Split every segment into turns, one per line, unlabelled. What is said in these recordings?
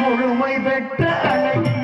முழுமை பெற்ற
அழகி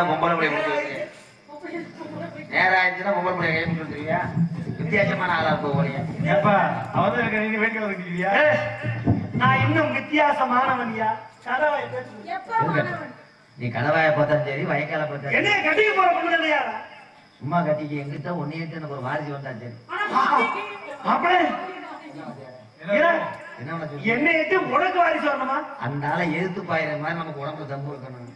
வந்தா பொம்பளை பிள்ளை நேரம் ஆயிடுச்சுன்னா பொம்பளை பிள்ளை கை கொடுத்துருவியா வித்தியாசமான ஆளா இருக்க போறீங்க
ஏப்பா அவன் எனக்கு நீங்க வேண்டியது வைக்கிறியா
நான் இன்னும் வித்தியாசமானவன்யா? கதவை பேசு.
நீ கணவாய பார்த்தாலும் சரி வயக்கால பார்த்தாலும் சரி.
என்னைய கட்டிக்க போற பொண்ணு
சும்மா கட்டிக்கு எங்கிட்ட ஒன்னிட்டு எனக்கு ஒரு வாரிசு வந்தாலும் சரி.
ஏன்?
என்ன?
என்னை எட்டு உனக்கு வாரிசு வரணுமா?
அந்த ஆளை எதிர்த்து பாயிற மாதிரி நமக்கு உடம்புல தம்பு இருக்கணும்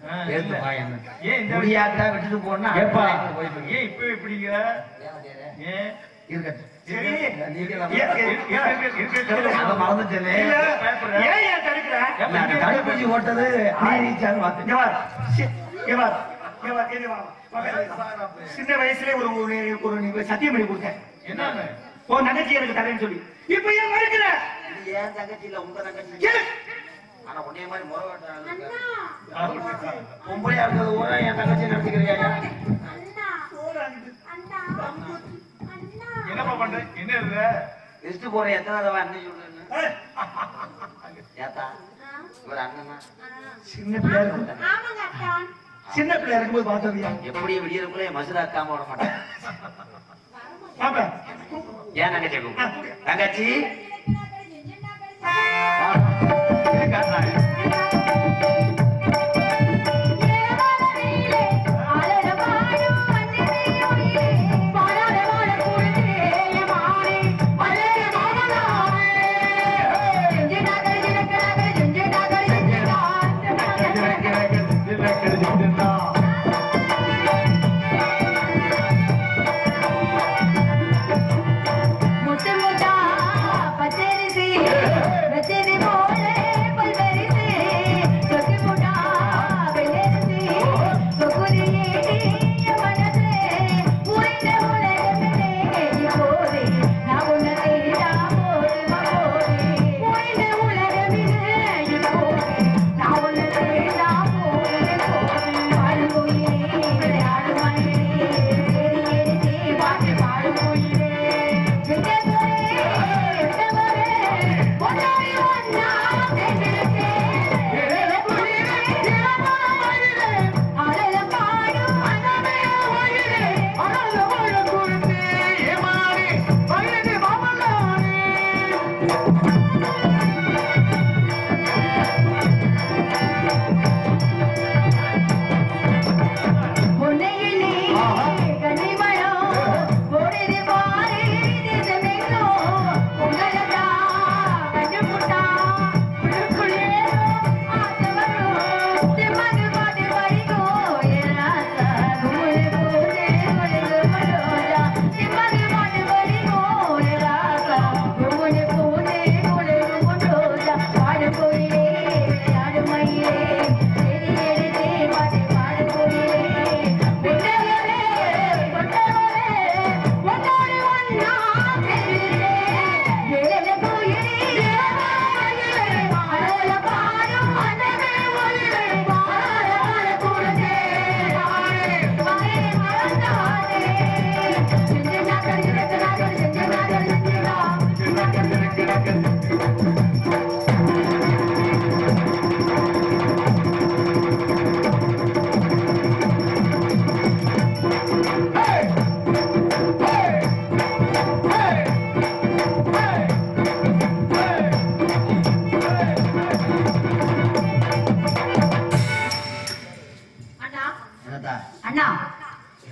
ஏன் இந்த-
முடியாட்டா விட்டுட்டு போனா
ஏப்பா.
போயிட்டு
ஏன் இப்ப ஏன்?
இருக்கட்டும். தடுப்பூசி ஓட்டது.
சின்ன வயசுல ஒரு ஒரு சத்தியம் பண்ணி கொடுத்தேன்.
என்ன
உன் தங்கச்சி எனக்கு தரேன்னு சொல்லி. இப்ப ஏன் மறுக்கிற?
ஏன் தங்கச்சி இல்ல உங்க தங்கச்சி? ஆனா உன்னைய மாதிரி முறை. பொம்பளையா இருக்கிறது கூட என் தங்கச்சி நடத்திக்கிறியா?
என்னப்பா பண்ற? என்ன இது?
லிஸ்ட் போற எத்தனை தடவை அண்ணன் சொல்றேன்னு?
ஏய்,
ஏத்தா இவர் அண்ணனா?
சின்ன பிள்ளையா இருக்கும் சின்ன பிள்ளையா இருக்கும்போது பார்த்ததியா?
எப்படி விடியறக்குள்ள மசுரா அக்காம விட மாட்டேன்.
பாப்பா.
ஏன் தங்கச்சி கூப்பிடு. தங்கச்சி
செஞ்சு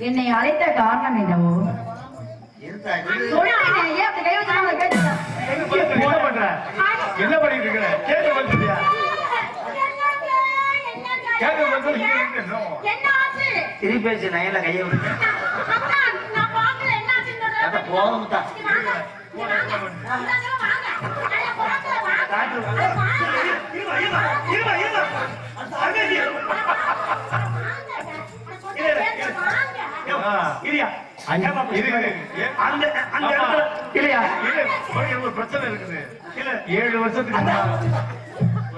என்னை அழைத்த காரணம் என்னவோ?
என்ன பண்ணிட்டு இருக்கிற கேட்டு வந்துட்டியா கேட்டு வந்து
என்ன ஆச்சு
திருப்பி பேசி நயன்ல கையை
அக்கா,
இல்லையா? அந்த அந்த. இடத்துல இல்லையா
ஒரு பிரச்சனை இருக்குது. இல்ல. ஏழு வருஷத்துக்கு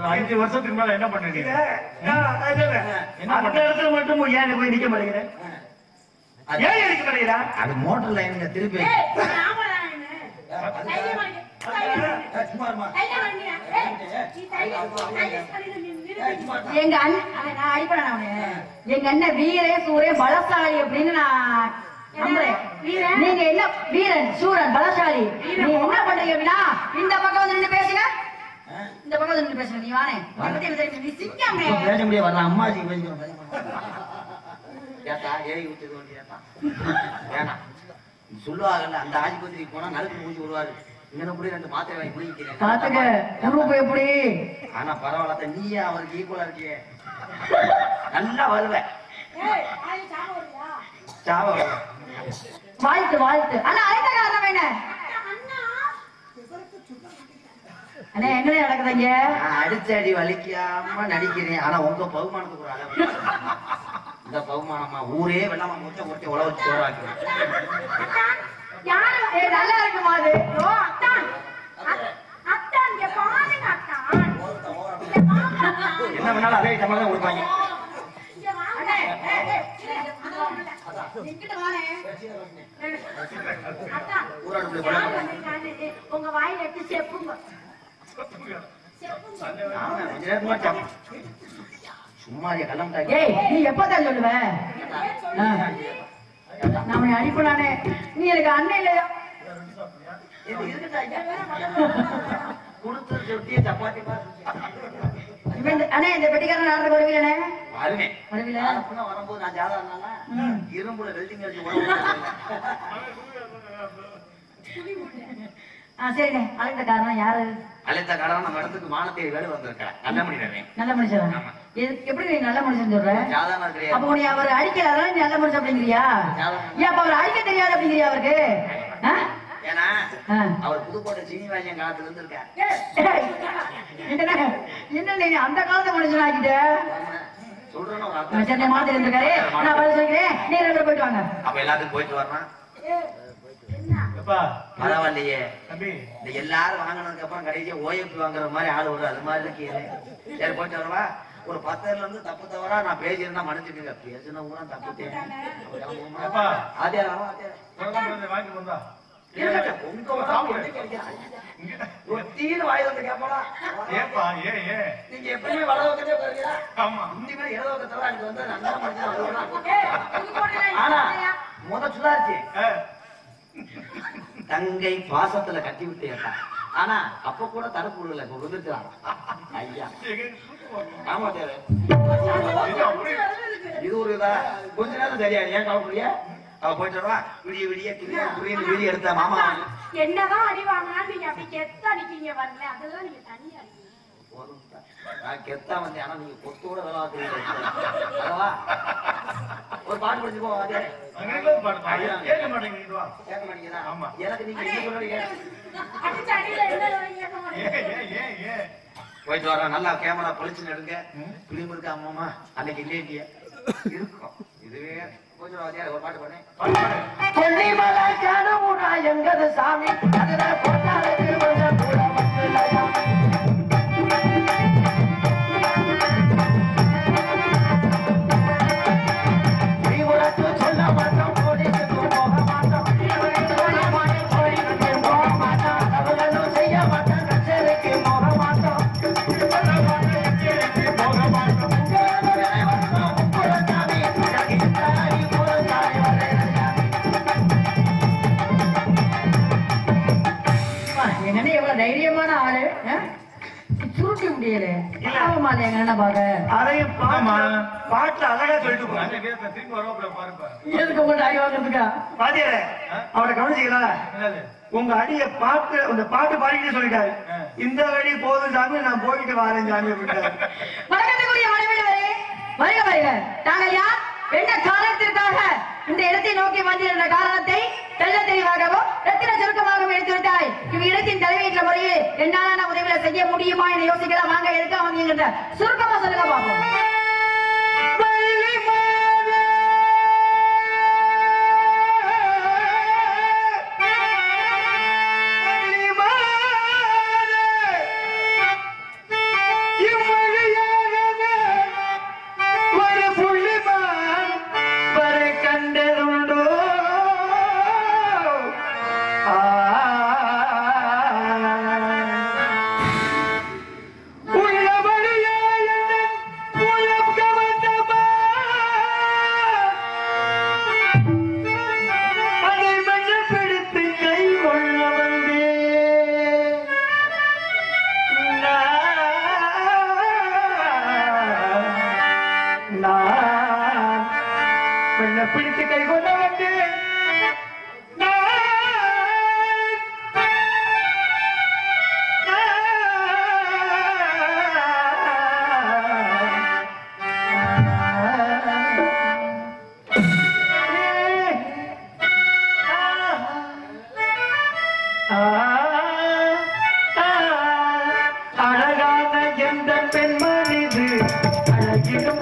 அஞ்சு வருஷத்துக்கு மேல என்ன பண்ண நீ
இல்ல, நான் நான் சொல்றேன்.
என்ன
அந்த? இடத்துல மட்டும் ஏன் போய் நிக்க மாட்டேங்கிறேன்
அது-
ஏன் நிக்க
அது மோட்டர் லைனுங்க திருப்பி. சும்மா.
எங்க அண்ணன் நான் அடிப்பேன் அவனு? எங்க அண்ணன் வீரே சூரே பலசாலி அப்படின்னு நான் நீங்க என்ன வீரன் சூரன் பலசாலி? நீங்க என்ன பண்றீங்க அப்படின்னா இந்த பக்கம் வந்து நின்று பேசுங்க. இந்த பக்கம் வந்து நின்று பேசுங்க நீ வானே. நீ சிங்காமே
பேச முடியாது அம்மாஜி ஏத்தா ஏறி விட்டது வண்டி ஏத்தா வேணாம் சொல்லுவாங்கல்ல அந்த ஆஸ்பத்திரிக்கு போனா நறுக்கு முடிச்சு விடுவாரு. இங்க போய் ரெண்டு மாத்திரை வாங்கி
பாத்துக்க குரூப் எப்படி?
ஆனா பரவாயில்ல நீயே அவருக்கு ஈக்குவலா இருக்கியே. நல்லா வருவ. சாவ.
வாழ்த்து வாழ்த்து. அண்ணா அழைத்த காரணம் என்ன? அண்ணா எங்க நடக்குதுங்க?
நான் அடிச்ச அடி வலிக்காம நடிக்கிறேன். ஆனா உங்க பகுமானத்துக்கு ஒரு அளவு. இந்த பகுமானமா ஊரே வெள்ளாம முச்ச முச்ச உழவு
ஏ நல்லா இருக்குமா அது?
என்ன வேணாலும் அதே சம்பளம் கொடுப்பாங்க
உங்க வாயில எடுத்து செப்புங்க.
சும்மா
நீ எப்பதான் சொல்லுவ. நான் உன்னை அனுப்பினானே நீ எனக்கு அண்ணன் இல்லையா
கொடுத்து சொட்டிய சப்பாத்தி
இவன் இந்த- அண்ணே இந்த பெட்டிக்காரன் நாடகம் வருவீங்களே
வருவேன்
வருவீங்களா
நாளை வரும்போது நான் ஜாதகம் இரும்புல வெல்டிங் அடிச்சு உடம்பு
ஆ சரிண்ணே. அழைத்த காரணம் யாரு?
அழைத்த கடவுள் நம்ம இடத்துக்கு மானத்தை வேலை வந்திருக்கிறேன் நல்ல
நல்ல மனுஷன் எப்படி நீ நல்ல மனுஷன் சொல்ற? அப்ப உன்னை அவர் நீ நல்ல மனுஷன் அப்படிங்கிறியா? ஏன் அப்ப அவர் அடிக்க தெரியாது அப்படிங்கிறியா அவருக்கு? ஆ?
ஏன்னா. அவர் புதுக்கோட்டை சீனிவாசன் காலத்துல
என்ன என்ன நீ அந்த காலத்து மனுஷன் ஆக்கிட்ட?
சொல்றேன்னு ஒரு
ஆ,
அர்த்தம்.
சரி நான் மாத்திரம் இருந்திருக்காரு. நான் பதில் சொல்கிறேன் நீ ரெண்டு பேரும் போயிட்டு வாங்க.
அப்ப எல்லாத்துக்கும் போயிட்டு வரணும். பரவாயில்லையே.
தம்பி.
இந்த எல்லாரும் வாங்கினதுக்கு அப்புறம் கடைசியா ஓஎப்பி வாங்குற மாதிரி ஆள் வரும். அது மாதிரி இருக்கீங்க சரி போயிட்டு வரவா? ஒரு பத்தர்ல இருந்து தப்பு தவறா நான் பேசியிருந்தா மன்னிச்சுக்கோங்க. பேசின அதே அதே வரோம்.
குழந்தை வாங்கிட்டு வந்தா?
தீனு வாயில வந்து கேட்பாடா
ஏப்பா ஏன் ஏன்
நீங்க எப்பயுமே வட பக்கத்தே உட்காருவீங்களா?
ஆமா.
இனிமே இடது பக்கத்துல அங்க வந்து நல்லா மனுஷன்? ஆனா முத
ஆ,
தங்கை பாசத்துல கட்டி விட்டேன் ஆனா அப்ப கூட தடுப்பு விடல. இப்ப விழுந்துட்டான் ஐயா? ஆமா
இது
ஒரு இதா? கொஞ்ச நேரம் சரியா? ஏன் கவலைப்படியா அவ போயிட்டு வருவா விடிய விடிய கிளியா புரியுது விடிய எடுத்த மாமா.
என்னதான் அடி வாங்கினா நீங்க அப்படி கெத்த அடிக்கீங்க வரல அதெல்லாம் நீங்க தனியா.
நான் கெத்தா வந்தேன் ஆனா நீங்க கொத்தோட அதவா ஒரு பாட்டு படிச்சு
கேட்க
கேட்க
ஆமா.
எனக்கு நீங்க என்ன சொல்றீங்க? போயிட்டு வரோம் நல்லா கேமரா பொழிச்சு எடுங்க. பிலிம் இருக்கா அம்மா அன்னைக்கு இல்லையே. இருக்கும். இதுவே கொஞ்சம்
கொல்லிமலை எங்கது சாமி? அதுல பொன்னாளுக்கு திருமண கூட வந்துலையா முடியல. பாக்க
அதையும் பாட்டுல அழகா சொல்லிட்டு
எதுக்கு உங்கள்ட்ட ஆகி வாங்குறதுக்கா?
பாத்தியாரே அவரை கவனிச்சீங்களா உங்க அடிய பாட்டு அந்த பாட்டு பாடிக்கிட்டே சொல்லிட்டாரு. இந்த வழி போதும் சாமி நான் போயிட்டு வரேன் சாமி அப்படின்ட்டாரு.
வணக்கத்துக்குரிய மனைவியரே வருக வருக. நாங்கள் யார் என்ன காரணத்திற்காக இந்த இடத்தை நோக்கி வந்திருந்த காரணத்தை தெல்ல தெளிவாகவும் ரத்தின சுருக்கமாகவும் எடுத்துவிட்டாய். இவ் இடத்தின் தலைமையிட்ட முறையே என்னாலான உதவிகளை செய்ய முடியுமா என யோசிக்கலாம். வாங்க எடுக்க அவங்க சுருக்கமா சொல்லுங்க பாப்போம்
Thank you.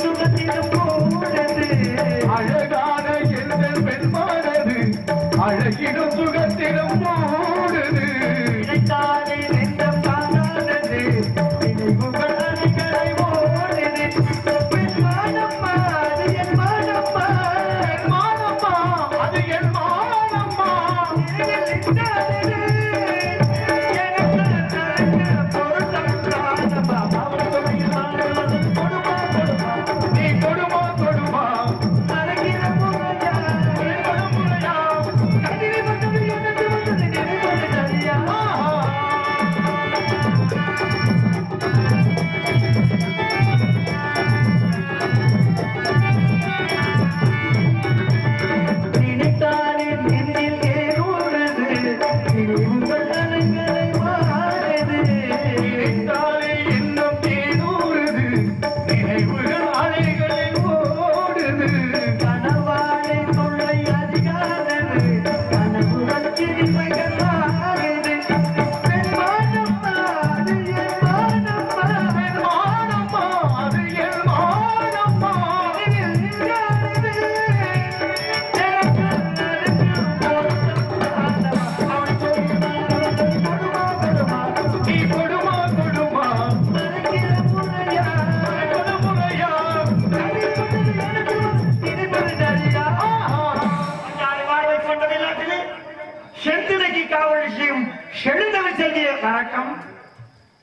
வணக்கம்.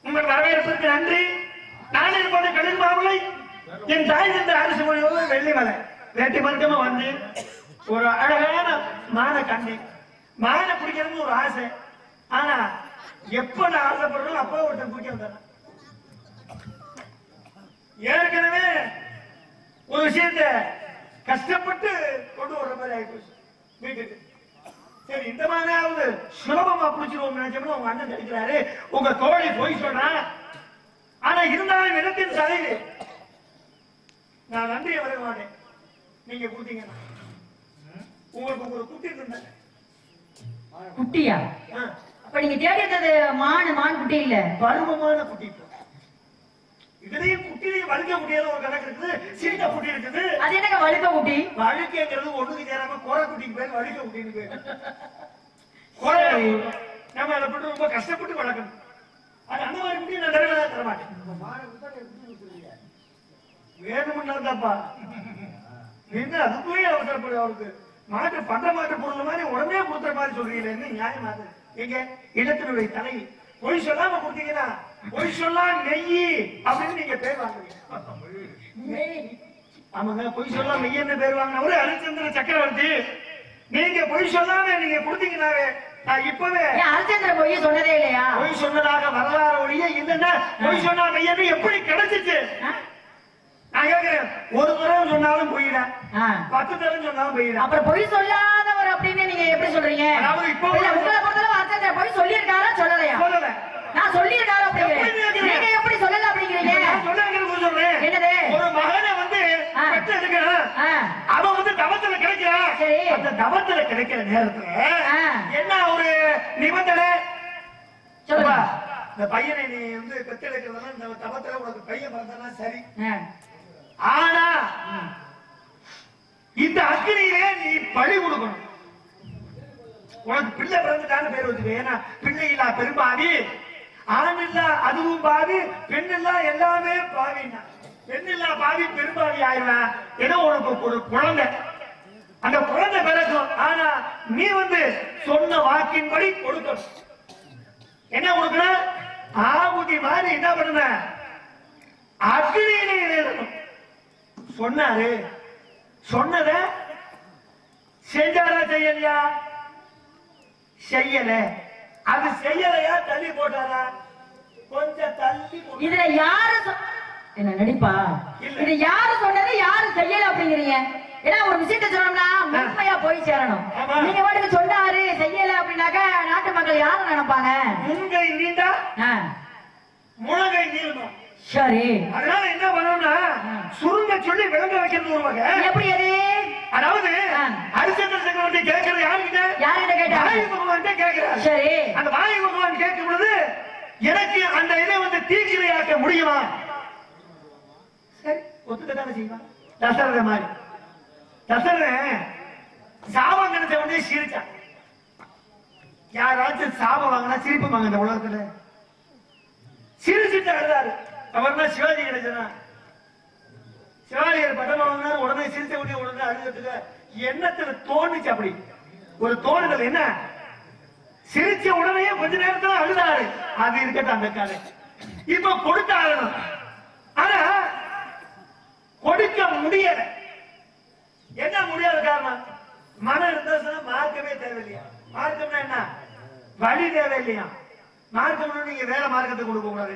உங்கள் வரவேற்புக்கு நன்றி. நான் இருப்பது கலில் மாமலை என் தாய் இந்த அரசு மொழியோடு வெள்ளிமலை. வேட்டி மருக்கமா வந்து ஒரு அழகான மானை கண்டி மானை பிடிக்கணும்னு ஒரு ஆசை. ஆனா எப்ப நான் ஆசைப்படுறோம் அப்போ ஒருத்தன் பிடிக்க வந்தேன் ஏற்கனவே ஒரு விஷயத்த கஷ்டப்பட்டு கொண்டு வர்ற மாதிரி ஆயிப்போச்சு. வீட்டுக்கு. சரி இந்த மாதிரியாவது சுலபமா பிடிச்சிருவோம் நினைச்சோம்னா உங்க அண்ணன் தடுக்கிறாரு உங்க தோழி போய் சொல்றா. ஆனா இருந்தாலும் இடத்தின் தலைவி நான் நன்றியை வர மாட்டேன் நீங்க கொடுத்தீங்கன்னா உங்களுக்கு ஒரு குட்டி இருந்தேன்
குட்டியா? அப்ப நீங்க தேடி மான் மான் குட்டி இல்ல?
பருவமான குட்டி இதுலயும் குட்டிலையும் வழுக்க முடியாத ஒரு கணக்கு இருக்குது. சீட்ட குட்டி இருக்குது.
அது என்னங்க வழுக்க குட்டி?
வழுக்கைங்கிறது ஒண்ணுக்கு சேராம கோர குட்டிக்கு பேர் வழுக்க குட்டின்னு பேர். கோரை நம்ம அதை போட்டு ரொம்ப கஷ்டப்பட்டு வளர்க்கணும். அது அந்த மாதிரி குட்டி நான் தடவை தர மாட்டேன். வேணும்னா தான்ப்பா என்ன அதுக்குள்ளே அவசரப்படு அவருக்கு மாட்டு பண்ட மாட்டு பொருள் மாதிரி உடனே கொடுக்குற மாதிரி சொல்றீங்களே நியாயம் எங்க இடத்தினுடைய தலை பொய் சொல்லாம கொடுத்தீங்கன்னா பொய் சொல்லா நெய் அப்படின்னு நீங்க பேர் வாங்குவீங்க ஆமாங்க பொய் சொல்லாம நெய் என்ன பேர் வாங்கினவரு ஹரிச்சந்திர சக்கரவர்த்தி. நீங்க பொய் சொல்லாம நீங்க கொடுத்தீங்கன்னாவே நான் இப்பவே
போய் சொன்னதே இல்லையா?
பொய் சொன்னதாக வரலாறு ஒழிய இல்லைன்னா பொய் சொன்னா மையன்னு எப்படி கிடைச்சிச்சு? நான் கேட்கிறேன் ஒரு தடவை சொன்னாலும் பொய்யிடா. பத்து தடவை சொன்னாலும் பொய்யிடா
அப்புறம் பொய் சொல்லாதவர் அப்படின்னு நீங்க எப்படி சொல்றீங்க
அதாவது இப்போ
இல்ல, உங்களை பொறுத்தளவு அரிச்சந்திர பொய் சொல்லியிருக்காரா சொல்லலையா
சொல்லல
நான் சொல்லியிருக்காரு அப்படிங்கிறேன்
எப்படி கேக்குறீங்க?
நீங்க எப்படி சொல்லல அப்படிங்கிறீங்க
நான் சொன்னேங்கிறது சொல்றேன்
என்னது?
ஒரு மகனை வந்து
ஆ.
பெற்று எடுக்கணும்
ஆ.
அவன் வந்து தவத்துல கிடைக்கிறான்
சரி.
அந்த தவத்துல கிடைக்கிற நேரத்துல
ஆ.
என்ன ஒரு நிபந்தனை
சொல்லுங்க
அப்பா, இந்த பையனை நீ வந்து பெத்தெடுக்கிறதுனா இந்த தவத்துல உனக்கு பையன் பிறந்தானா சரி. ஆனா இந்த அக்னியிலே நீ பழி கொடுக்கணும் உனக்கு பிள்ளை பிறந்துட்டான்னு பேர் வச்சுக்க ஏன்னா பிள்ளை இல்லா பெரும்பாவி ஆண் இல்லா அதுவும் பாவி பெண் இல்லா எல்லாமே பாவின்னா. பெண் இல்லா பாவி பெரும்பாவி ஆயிடுவேன் ஏதோ உனக்கு ஒரு குழந்தை. அந்த குழந்தை பிறக்கும். ஆனா நீ வந்து சொன்ன வாக்கின்படி கொடுக்கணும். என்ன கொடுக்கணும்? ஆகுதி மாதிரி என்ன பண்ணுன அக்னியிலே இறையணும் சொன்னாரு. சொன்னத செஞ்சாரா செய்யலையா? செய்யல. அது செய்யலையா? தள்ளி போட்டாரா? கொஞ்சம் தள்ளி
இதுல யாரு என்ன நடிப்பா. இது யாரு சொன்னது யாரு செய்யல அப்படிங்கிறீங்க? ஏன்னா ஒரு விஷயத்த சொன்னோம்னா உண்மையா போய் சேரணும். நீங்க பாட்டுக்கு சொன்னாரு செய்யல அப்படின்னாக்கா நாட்டு மக்கள் யாரு நினைப்பாங்க?
முன்கை நீண்டா? முழங்கை நீளணும்
சரி.
அதனால என்ன பண்ணணும்னா சுருங்க சொல்லி விளங்க வைக்கிறது ஒரு வகை.
எப்படி அது?
அதாவது. ஹரிச்சந்திர சக்கரவர்த்தி கேட்கறது யாருக்கிட்ட
யார்கிட்ட கேட்டா?
வாயு பகவான் கேட்கிறாரு.
சரி.
அந்த வாயு பகவான் கேட்கும் பொழுது எனக்கு அந்த இதை வந்து தீக்கிரையாக்க முடியுமா? சரி ஒத்துக்கத்தானே செய்வான். தசரத மாதிரி. தசரதன் கிடைச்ச உடனே சிரிச்சான். யாராச்சும் சாபம் வாங்கினா சிரிப்புமாங்க இந்த உலகத்துல. சிரிச்சுட்டு அழுதாரு. அவர் தான் சிவாஜி கிடைச்சனா சேலையர் படம் உடனே சிரிச்ச உடனே உடனே அழுதுட்டு எண்ணத்துல தோணுச்சு அப்படி? ஒரு தோணுதல் என்ன? சிரிச்ச உடனே கொஞ்ச நேரத்துல அழுதாரு. அது இருக்கட்டும் அந்த கதை. இப்ப கொடுத்த ஆகணும். ஆனா கொடுக்க முடியல. என்ன முடியாத காரணம்? மனம் இருந்தா மார்க்கமே தேவையில்லையா? மார்க்கம்னா என்ன? வழி தேவையில்லையா? மார்க்கம்னா நீங்க வேற மார்க்கத்தை கொடுக்க கூடாது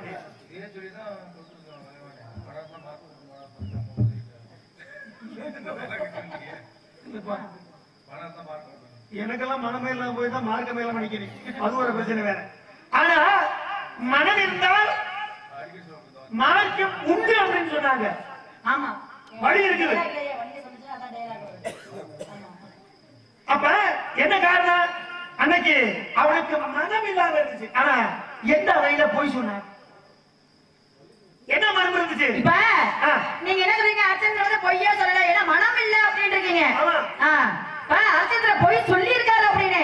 எனக்கெல்லாம் மனமே இல்லாம போய் தான் மார்க்கமே இல்லாம நிக்கிறேன் அது ஒரு பிரச்சனை வேற. ஆனா மனம் இருந்தால் மார்க்கம் உண்டு அப்படின்னு சொன்னாங்க.
ஆமா.
வழி இருக்குது. அப்ப என்ன காரணம்? அன்னைக்கு அவனுக்கு மனம் இல்லாம இருந்துச்சு. ஆனா எந்த வழியில போய் சொன்னான்? என்ன மனம் இருந்துச்சு?
இப்ப. நீங்க என்ன சொல்றீங்க? அர்ச்சந்திர வந்து பொய்யா சொல்லல. ஏன்னா மனம் இல்ல அப்படின்னு இருக்கீங்க. அர்ச்சந்திர பொய் சொல்லியிருக்காரு அப்படின்னு.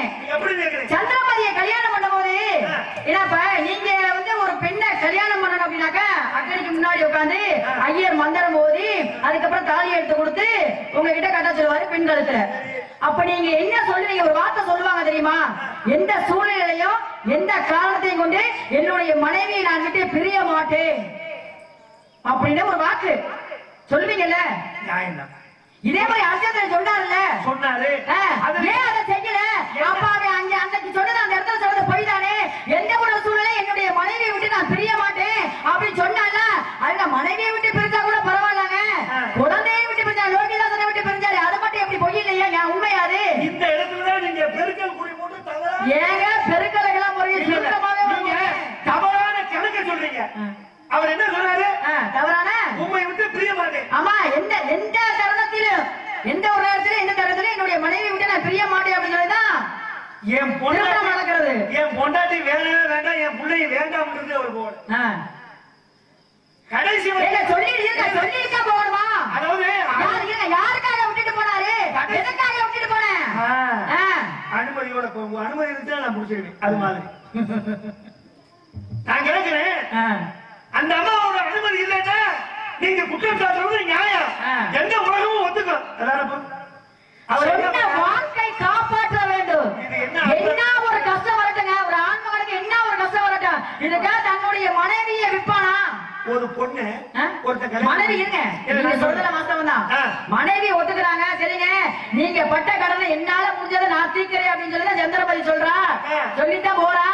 சந்திரமதியை கல்யாணம் பண்ணும்போது
ஆ.
ஏன்னாப்ப நீங்க வந்து ஒரு பெண்ணை கல்யாணம் பண்ணணும் அப்படின்னாக்கா அக்கடிக்கு முன்னாடி உட்காந்து ஐயர் மந்திரம் ஓதி அதுக்கப்புறம் தாலி எடுத்து கொடுத்து உங்ககிட்ட கட்ட சொல்லுவாரு பெண் கழுத்துல. அப்ப நீங்க என்ன சொல்லுவீங்க? ஒரு வார்த்தை சொல்லுவாங்க தெரியுமா? எந்த சூழ்நிலையிலையும் எந்த காரணத்தையும் கொண்டு என்னுடைய மனைவியை நான் விட்டு பிரிய மாட்டேன். அப்படின்னு ஒரு வாக்கு. சொல்லுவீங்கல்ல?
நியாயம் தான்
இதே மாதிரி அர்ச்சந்திரன் சொன்னார்ல
சொன்னாரு.
ஆ,
அது
ஏன் அதை செய்யல? அப்பா அவன் அங்க அன்னைக்கு சொன்னது அந்த இடத்துல சொன்னது பொய் தானே எந்த ஒரு சூழ்நிலை என்னுடைய மனைவியை விட்டு நான் பிரிய மாட்டேன் அப்படின்னு சொன்னால அது நான் மனைவியை விட்டு பிரிஞ்சா கூட பரவாயில்லங்க. குழந்தையை விட்டு பிரிஞ்சா லோகிதாசனை விட்டு பிரிஞ்சாரு. அது மட்டும் எப்படி பொய் இல்லையா? என் உண்மையாது
இந்த இடத்துல தான் நீங்க பெருக்கல் குறி போட்டு தவறா
ஏங்க பெருக்கலைகளாம் முறையை வருவாங்க.
தவறான கணக்க சொல்றீங்க. அவர் என்ன சொன்னாரு?
ஆ, தவறான.
உண்மை விட்டு பிரிய மாட்டேன்.
ஆமா எந்த எந்த தருணத்திலும் எந்த ஒரு நேரத்திலும் எந்த தருணத்திலும் என்னுடைய மனைவி விட்டு நான் பிரிய மாட்டேன் அப்படின்னு சொல்லிதான்
என் பொண்டாட்டி
நடக்கிறது.
என் பொண்டாட்டி வேணவே வேண்டாம் என் போடு
ஆ.
கடைசி
சொல்லி இருக்க சொல்லி இருக்க போகணுமா?
அதாவது
யாருக்காக விட்டுட்டு போனாரு? எதுக்காக விட்டுட்டு போனேன்.
அனுமதியோட போ- உங்க அனுமதி இருந்தா நான் முடிச்சிருவேன். அது மாதிரி. நான் கேட்கிறேன். அந்த இல்லைன்னா நீங்க குற்றம் சாட்டுறது நியாயம். எந்த உலகமும் ஒத்துக்கும்?
வாழ்க்கை காப்பாற்ற வேண்டும்.
என்ன
ஒரு கஷ்டம் வரட்டுங்க? ஒரு ஆண்மகனுக்கு என்ன ஒரு கஷ்டம் வரட்டும்? இதுக்காக தன்னுடைய மனைவியை விற்பானா?
ஒரு பொண்ணு
மனைவி இருங்க. நீங்க சொல்றதுல அப்புறம் தான். மனைவி ஒத்துக்கிறாங்க சரிங்க. நீங்க பட்ட கடனை என்னால முடிஞ்சதை நான் தீர்க்கிறேன் அப்படின்னு சொல்லி சந்திரபதி சொல்றா. சொல்லித்தான் போறா.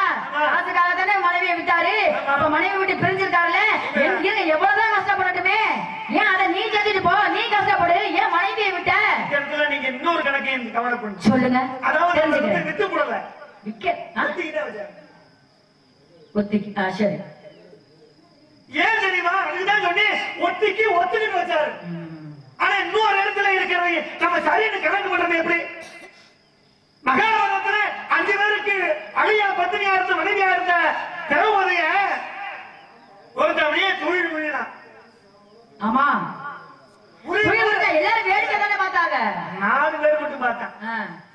காசுக்காக தானே மனைவியை விட்டாரு. அப்ப மனைவி விட்டு பிரிஞ்சிருக்காருல்ல. எங்க எவ்வளவுதான் கஷ்டப்படட்டுமே. ஏன் அதை நீ செஞ்சுட்டு போ? நீ கஷ்டப்படு. ஏன் மனைவியை விட்ட?
நீங்க இன்னொரு கணக்கையும் கவலை பண்ணுங்க
சொல்லுங்க.
அதாவது வித்து போடல
விக்க?
ஒத்திக்கிட்டே
சரி.
ஏன் தெரியுமா? அதுக்குதான் சொல்லி ஒத்திக்கு ஒத்துக்கிட்டு வச்சாரு. ஆனா இன்னொரு இடத்துல இருக்கிறவங்க நம்ம சரின்னு கணக்கு பண்றது எப்படி? மகாபாரதத்துல அஞ்சு பேருக்கு அழியா பத்தினியா இருந்த மனைவியா இருந்த திரௌபதிய ஒருத்த அப்படியே தொழில் முழினான்
ஆமா. எல்லாரும் வேடிக்கை தானே பார்த்தாங்க?
நாலு பேர் மட்டும் பார்த்தான்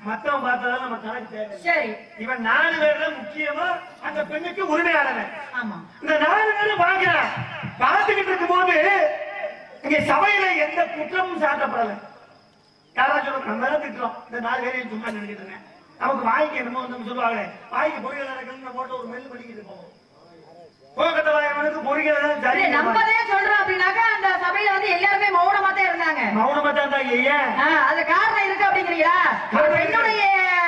மத்தவன் பார்த்ததால நம்ம கணக்கு தேவை
சரி.
இவன் நாலு பேர்ல முக்கியமா அந்த பெண்ணுக்கு உரிமையானவன்
ஆமா.
இந்த நாலு பேரும் பாக்குறான் பார்த்துக்கிட்டு இருக்கும்போது இங்க சபையில எந்த குற்றமும் சாட்டப்படல. யாரா சொல்லுங்க? நம்ம தான் திட்டுறோம். இந்த நாலு பேரையும் சும்மா நினைக்கிட்டு இருக்கேன். நமக்கு வாய்க்கு என்னமோ வந்து சொல்லுவாங்களே வாய்க்கு பொரியல் நடக்கணும்னு போட்டு ஒரு மெல் பண்ணிக்கிட்டு போவோம் போகத்த வாயவனுக்கு பொரியல் தான் சரி
நம்மதே சொல்றோம் அப்படின்னாக்கா அந்த சபையில வந்து எல்லாருமே மௌனமா இருந்தாங்க
மௌனமா தான்
ஆ, அது காரணம் இருக்கு அப்படிங்கிறீங்களா? பெண்ணுடைய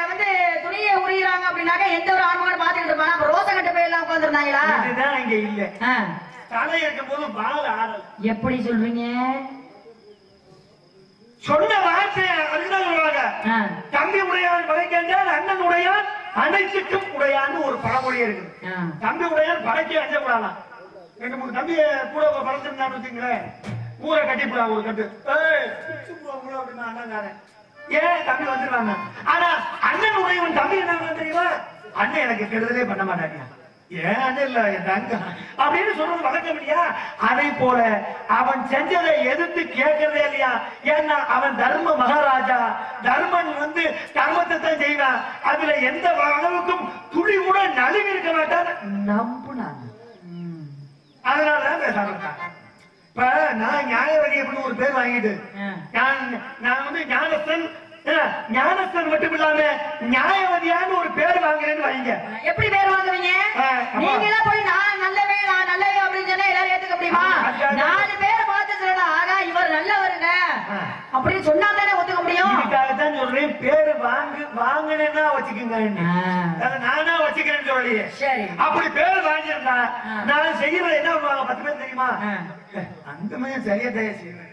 வந்து துணியை உரியுறாங்க அப்படின்னாக்கா எந்த ஒரு ஆண்மகனும் பாத்துக்கிட்டு இருப்பாங்க அப்ப ரோசை கட்ட போய் எல்லாம் உட்காந்துருந்தாங்களா
இதுதான் இங்க இல்ல. தலை இருக்கும் போது பால் ஆடல
எப்படி சொல்றீங்க?
சொன்ன வார்த்தை அதுதான் சொல்லுவாங்க தம்பி உடையான் படைக்கின்றால் அண்ணன் உடையான் அனைத்துக்கும் உடையான்னு ஒரு பழமொழி இருக்குது.
ஆ.
தம்பி உடையான் படைக்க அஞ்சப்படாதான் ரெண்டு மூணு தம்பிய கூட படைச்சிருந்தான்னு வச்சுங்களேன் ஊரை கட்டிப்படா ஒரு கட்டு. அப்படின்னா அண்ணன் ஏன் தம்பி வந்துருவாங்க. ஆனா அண்ணன் உடையவன் தம்பி என்ன தெரியுமா? அண்ணன் எனக்கு கெடுதலே பண்ண மாட்டாங்க ஏன் அண்ணன் இல்ல என் தங்க அப்படின்னு சொல்றது வழக்கம் இல்லையா? அதை போல அவன் செஞ்சதை எதிர்த்து கேட்கறதே இல்லையா? ஏன்னா அவன் தர்ம மகாராஜா. தர்மன் வந்து தர்மத்தை தான் செய்வான். அதுல எந்த அளவுக்கும் துளி கூட நழுவி இருக்க மாட்டான். நம்புனாங்க. அதனாலதான் பேச ஆரம்பிச்சாங்க இப்ப நான் நியாயவதி அப்படின்னு ஒரு பேர் வாங்கிட்டு. நான் வந்து என்ன, ஞானஸ்தன் மட்டும் இல்லாம நியாயவதியான்னு ஒரு பேர் வாங்குறேன்னு வைங்க
எப்படி பேர் வாங்குவீங்க. நீங்க போய் நான் நல்லவே நான் நல்லவே அப்படின்னு சொன்னா எல்லாரும் ஏத்துக்க முடியுமா. நாலு பேரை பார்த்து சொல்லணும் ஆகா இவர் நல்லவருங்க.
ஆ.
அப்படின்னு சொன்னா தானே ஒத்துக்க முடியும்?
இதுக்காகத்தான் சொல்றேன். பேரு வாங்கு வாங்கினேன்னா வச்சுக்கோங்க. அதை நானா வச்சுக்கிறேன்னு சொல்லலையே.
சரி.
அப்படி பேர் வாங்கியிருந்தா. நான் செய்யறது என்ன பண்ணுவாங்க பத்து பேர் தெரியுமா. அந்த மாதிரி சரியா தயார் செய்வேன்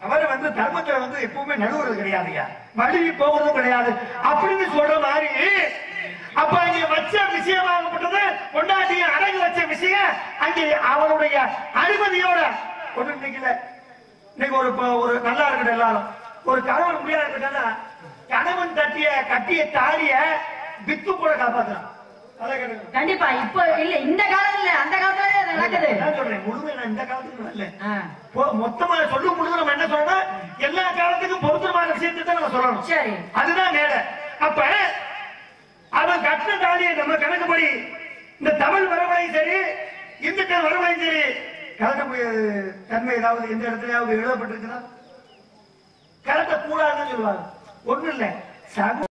அவர் வந்து தர்மத்துல வந்து எப்பவுமே நடுவுறது கிடையாதுயா வழுவி போகிறதும் கிடையாது. அப்படின்னு சொல்ற மாதிரி அப்ப அங்க வச்ச விஷயமாகப்பட்டது பொண்டாட்டிய அடகு வச்ச விஷயம் அங்கே அவருடைய அனுமதியோட ஒண்ணு நிக்கல. இன்னைக்கு ஒரு ஒரு நல்லா இருக்கட்டும் எல்லாரும். ஒரு கணவன் முடியா இருக்கட்டா கணவன் தட்டிய கட்டிய தாலிய வித்து கூட காப்பாத்துறான்.
கண்டிப்பா இப்ப இல்ல இந்த காலத்துல இல்ல அந்த காலத்துல நடக்குது.
நான் சொல்றேன் முழுமை நான் இந்த காலத்துக்கு. பொ- மொத்தமா சொல்லும் பொழுது நம்ம என்ன சொல்லணும்? எல்லா காலத்துக்கும் பொருத்தமான விஷயத்தை தான் நம்ம சொல்லணும்.
சரி.
அதுதான் மேடை. அப்ப அவன் கட்டின தாலியை நம்ம கணக்குப்படி இந்த தமிழ் வரவழையும் சரி இந்துக்கள் வரவழையும் சரி கலக்கக்கூடிய தன்மை ஏதாவது எந்த இடத்துலயாவது எழுதப்பட்டிருக்குதா? கலக்கக்கூடாதுன்னு சொல்லுவாங்க. ஒண்ணு இல்ல. சமூக